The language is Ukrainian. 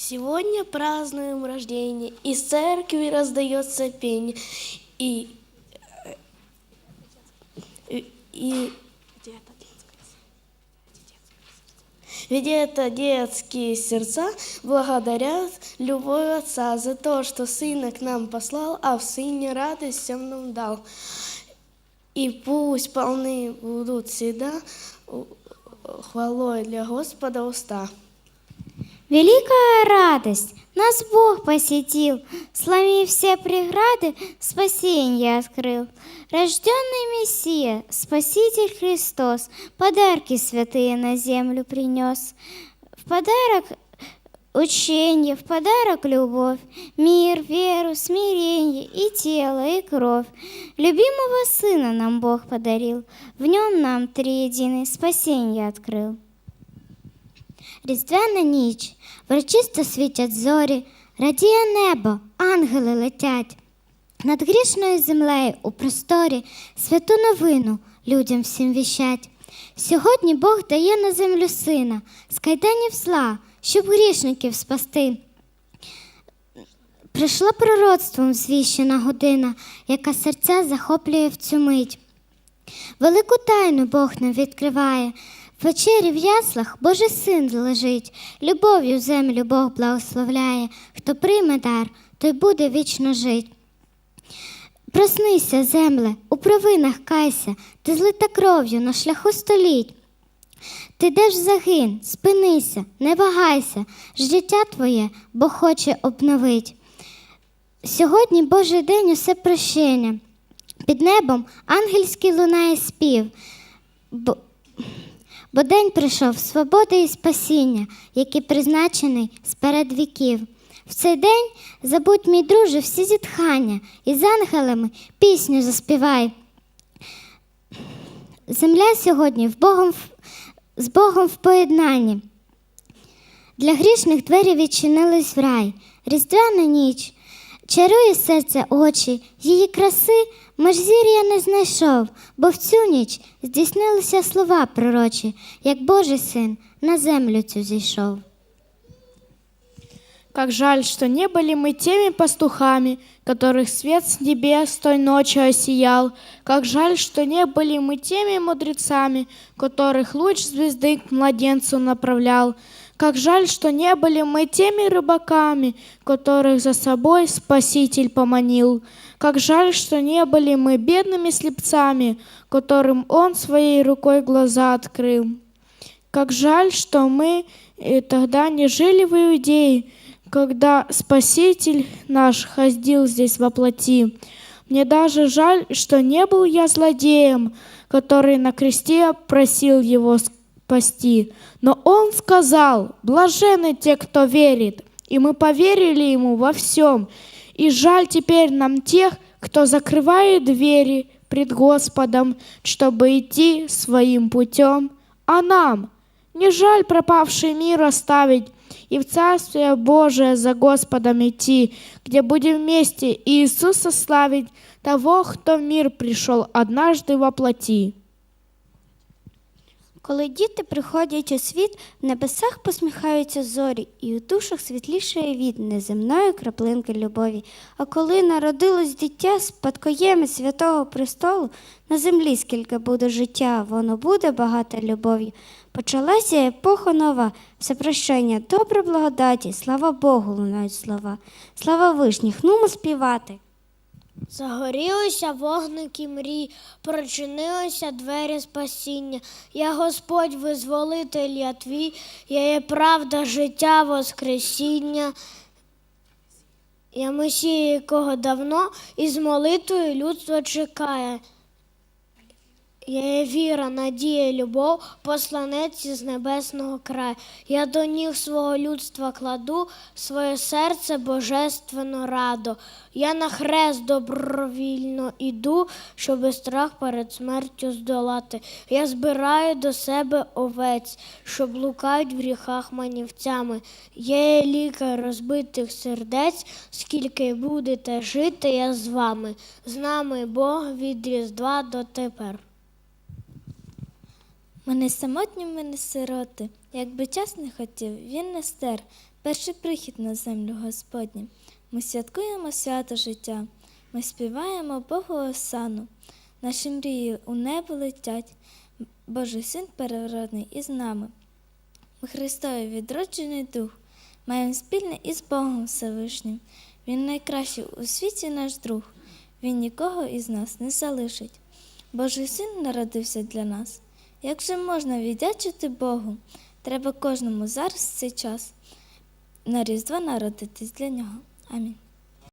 Сегодня празднуем рождение, из церкви раздается пение, и, и, и ведь это детские сердца благодарят любовь Отца за то, что Сына к нам послал, а в Сыне радость всем нам дал. И пусть полны будут всегда у- хвалой для Господа уста. Великая радость! Нас Бог посетил, сломив все преграды, спасение открыл. Рожденный Мессия, Спаситель Христос, подарки святые на землю принес. В подарок учение, в подарок любовь, мир, веру, смирение и тело, и кровь. Любимого Сына нам Бог подарил, в нем нам триединый спасение открыл. Різдвяна ніч, врочисто світять зорі, радіє небо, ангели летять. Над грішною землею у просторі святу новину людям всім віщать. Сьогодні Бог дає на землю сина, з кайданів зла, щоб грішників спасти. Прийшла пророцтвом звіщена година, яка серця захоплює в цю мить. Велику тайну Бог нам відкриває. Вечері в яслах Божий син лежить, любов'ю землю Бог благословляє. Хто прийме дар, той буде вічно жить. Проснися, земле, у провинах кайся, ти злита кров'ю на шляху століть. Ти йдеш в загин, спинися, не вагайся, життя твоє Бог хоче обновить. Сьогодні Божий день усе прощення. Під небом ангельський лунає спів, бо, день прийшов свободи і спасіння, який призначений сперед віків. В цей день забудь, мій друже, всі зітхання, і з ангелами пісню заспівай. Земля сьогодні в Богом, з Богом в поєднанні. Для грішних двері відчинились в рай. Різдвяна ніч чарує серце очі, її краси межзір'я не знайшов, бо в цю ніч здійснилися слова пророчі, як Божий син на землю цю зійшов. Как жаль, что не были мы теми пастухами, которых свет с небес той ночью осиял. Как жаль, что не были мы теми мудрецами, которых луч звезды к младенцу направлял. Как жаль, что не были мы теми рыбаками, которых за собой Спаситель поманил. Как жаль, что не были мы бедными слепцами, которым Он своей рукой глаза открыл. Как жаль, что мы э, тогда не жили в Иудее, когда Спаситель наш ходил здесь во плоти. Мне даже жаль, что не был я злодеем, который на кресте просил его спасти. Но он сказал, блажены те, кто верит, и мы поверили ему во всем. И жаль теперь нам тех, кто закрывает двери пред Господом, чтобы идти своим путем. А нам не жаль пропавший мир оставить и в Царствие Божие за Господом идти, где будем вместе Иисуса славить, того, кто в мир пришел однажды во. Коли діти приходять у світ, в небесах посміхаються зорі, і у душах світлішає від неземної краплинки любові. А коли народилось дитя, спадкоємець святого престолу, на землі скільки буде життя, воно буде багато любов'ю. Почалася епоха нова, все прощення, добре благодаті, слава Богу, лунають слова. Слава вишніх, нумо співати. Загорілися вогники мрій, прочинилися двері спасіння. Я Господь визволитель я твій, я є правда, життя, воскресіння. Я Месія, якого давно із молитвою людство чекає. Я є віра, надія, любов, посланець із небесного краю. Я до ніг свого людства кладу своє серце божественно радо. Я на хрест добровільно іду, щоби страх перед смертю здолати. Я збираю до себе овець, що блукають в гріхах манівцями. Я є лікар розбитих сердець, скільки будете жити, я з вами. З нами Бог від Різдва до тепер. Ми самотні, ми не сироти. Якби час не хотів, він не стер. перший прихід на землю Господню. Ми святкуємо свято життя, ми співаємо Богу осану. Наші мрії у небо летять, Божий син переродний із нами. Ми Христові відроджений дух, маємо спільне із Богом Всевишнім. Він найкращий у світі наш друг, Він нікого із нас не залишить. Божий син народився для нас. Як же можна віддячити Богу? Треба кожному зараз цей час на Різдво народитись для нього. Амінь.